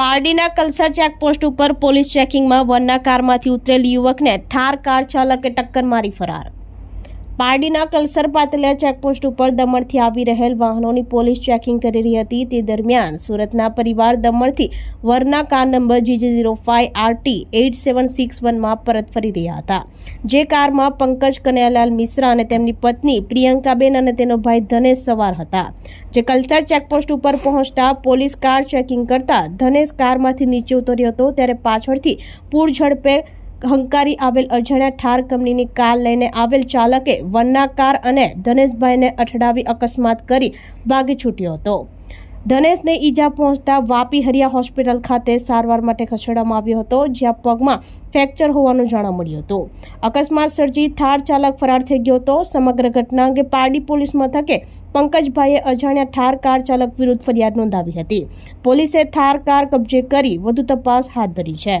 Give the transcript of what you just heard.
પારડીના Kalsar checkpost ઉપર police ચેકિંગમાં વનના કારમાંથી ઉતરેલ યુવકને ઠાર કાર ચાલકે ટક્કર મારી ફરાર. પારડીના કલસર પાતલિયા ચેકપોસ્ટ ઉપર દમણથી આવી રહેલ વાહનોની પોલીસ ચેકિંગ કરી રહી હતી. તે દરમિયાન સુરતના પરિવાર દમણથી Verna car number GJ zero five RT eight seven six વનમાં પરત ફરી રહ્યા હતા. જે કારમાં પંકજ કનૈયાલાલ મિશ્રા અને તેમની પત્ની પ્રિયંકાબેન અને તેનો ભાઈ ધનેશ સવાર હતા. જે કલ્ચર ચેકપોસ્ટ ઉપર પહોંચતા પોલીસ કાર ચેકિંગ કરતા ધનેશ કારમાંથી નીચે ઉતર્યો હતો, ત્યારે પાછળથી પૂર ઝડપે હંકારી આવેલ અજાણ્યા ઠાર કંપનીની કાર લઈને આવેલ ચાલકે વન્ના કાર અને ધનેશભાઈને અથડાવી અકસ્માત કરી ભાગી છૂટ્યો હતો. ધનેશને ઈજા પહોંચતા વાપી હરિયા હોસ્પિટલ ખાતે સારવાર માટે ખસેડવામાં આવ્યો હતો, જ્યાં પગમાં ફ્રેક્ચર હોવાનું જાણવા મળ્યું હતું. અકસ્માત સર્જી થાર ચાલક ફરાર થઈ ગયો હતો. સમગ્ર ઘટના અંગે પારડી પોલીસ મથકે પંકજભાઈએ અજાણ્યા ઠાર કાર ચાલક વિરુદ્ધ ફરિયાદ નોંધાવી હતી. પોલીસે થાર કાર કબજે કરી વધુ તપાસ હાથ ધરી છે.